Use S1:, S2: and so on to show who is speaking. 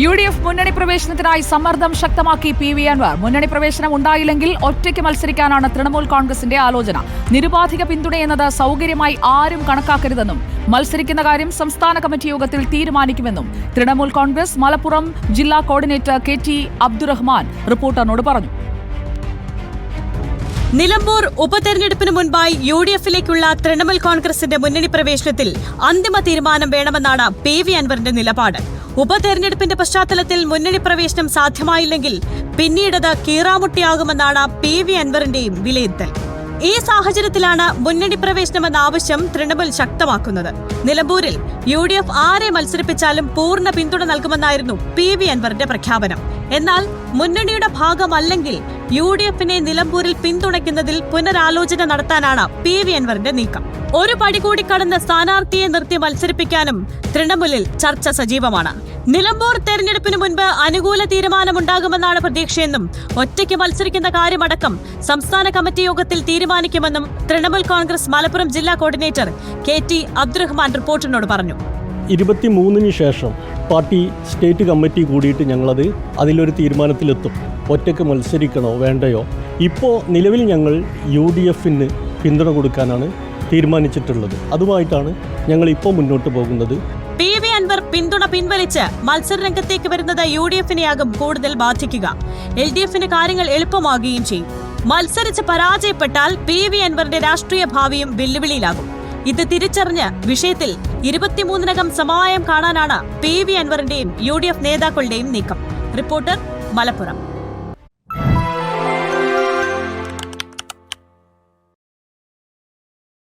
S1: U D F മുന്നണി പ്രവേശനത്തിനായി സമ്മർദ്ദം ശക്തമാക്കി പി വി അൻവർ. മുന്നണി പ്രവേശനം ഉണ്ടായില്ലെങ്കിൽ ഒറ്റയ്ക്ക് മത്സരിക്കാനാണ് തൃണമൂൽ കോൺഗ്രസിന്റെ ആലോചന. നിരുപാധിക പിന്തുണയെന്നത് സൗകര്യമായി ആരും കണക്കാക്കരുതെന്നും മത്സരിക്കുന്ന കാര്യം സംസ്ഥാന കമ്മിറ്റി യോഗത്തിൽ തീരുമാനിക്കുമെന്നും തൃണമൂൽ കോൺഗ്രസ് മലപ്പുറം ജില്ലാ കോർഡിനേറ്റർ കെ ടി അബ്ദുറഹ്മാൻ റിപ്പോർട്ടറിനോട് പറഞ്ഞു.
S2: നിലമ്പൂർ ഉപതെരഞ്ഞെടുപ്പിന് മുൻപായി യു ഡി എഫിലേക്കുള്ള തൃണമൂൽ കോൺഗ്രസിന്റെ മുന്നണി പ്രവേശനത്തിൽ അന്തിമ തീരുമാനം വേണമെന്നാണ് പി വി അൻവറിന്റെ നിലപാട്. ഉപതെരഞ്ഞെടുപ്പിന്റെ പശ്ചാത്തലത്തിൽ മുന്നണി പ്രവേശനം സാധ്യമായില്ലെങ്കിൽ പിന്നീടത് കീറാമുട്ടിയാകുമെന്നാണ് പി വി അൻവറിന്റെയും വിലയിരുത്തൽ. ഈ സാഹചര്യത്തിലാണ് മുന്നണി പ്രവേശനമെന്ന ആവശ്യം തൃണമൂൽ ശക്തമാക്കുന്നത്. നിലമ്പൂരിൽ യു ഡി എഫ് ആരെ മത്സരിപ്പിച്ചാലും പൂർണ പിന്തുണ നൽകുമെന്നായിരുന്നു പി വി അൻവറിന്റെ പ്രഖ്യാപനം. എന്നാൽ മുന്നണിയുടെ ഭാഗമല്ലെങ്കിൽ യു ഡി എഫിനെ നിലമ്പൂരിൽ പിന്തുണയ്ക്കുന്നതിൽ പുനരാലോചന നടത്താനാണ് പി വി അൻവറിന്റെ നീക്കം. ഒരു പടി കൂടി കടന്ന് സ്ഥാനാർത്ഥിയെ നിർത്തി മത്സരിപ്പിക്കാനും തൃണമൂലിൽ ചർച്ച സജീവമാണ്. നിലമ്പൂർ തെരഞ്ഞെടുപ്പിന് മുൻപ് അനുകൂല തീരുമാനമുണ്ടാകുമെന്നാണ് പ്രതീക്ഷയെന്നും ഒറ്റയ്ക്ക് മത്സരിക്കുന്ന കാര്യമടക്കം സംസ്ഥാന കമ്മിറ്റി യോഗത്തിൽ തീരുമാനിക്കുമെന്നും തൃണമൂൽ കോൺഗ്രസ് മലപ്പുറം ജില്ലാ കോർഡിനേറ്റർ കെ ടി അബ്ദുറഹ്മാൻ റിപ്പോർട്ടിനോട് പറഞ്ഞു.
S3: ഇരുപത്തിമൂന്നിന് ശേഷം പാർട്ടി സ്റ്റേറ്റ് കമ്മിറ്റി കൂടിയിട്ട് ഞങ്ങളത് അതിലൊരു തീരുമാനത്തിലെത്തും. ഒറ്റയ്ക്ക് മത്സരിക്കണോ വേണ്ടയോ? ഇപ്പോൾ നിലവിൽ ഞങ്ങൾ യു ഡി എഫിന് പിന്തുണ കൊടുക്കാനാണ് തീരുമാനിച്ചിട്ടുള്ളത്. അതുമായിട്ടാണ് ഞങ്ങൾ ഇപ്പോൾ മുന്നോട്ട് പോകുന്നത്.
S2: പി വി അൻവർ പിന്തുണ പിൻവലിച്ച് മത്സരരംഗത്തേക്ക് വരുന്നത് യു ഡി എഫിനെയാകും കൂടുതൽ ബാധിക്കുക. എൽ ഡി എഫിന് കാര്യങ്ങൾ എളുപ്പമാകുകയും ചെയ്യും. മത്സരിച്ച് പരാജയപ്പെട്ടാൽ പി വി അൻവറിന്റെ രാഷ്ട്രീയ ഭാവിയും വെല്ലുവിളിയിലാകും. ഇത് തിരിച്ചറിഞ്ഞ് വിഷയത്തിൽ ഇരുപത്തിമൂന്നിനകം സമവായം കാണാനാണ് പി വി അൻവറിന്റെയും യു ഡി എഫ് നേതാക്കളുടെയും നീക്കം. റിപ്പോർട്ടർ മലപ്പുറം.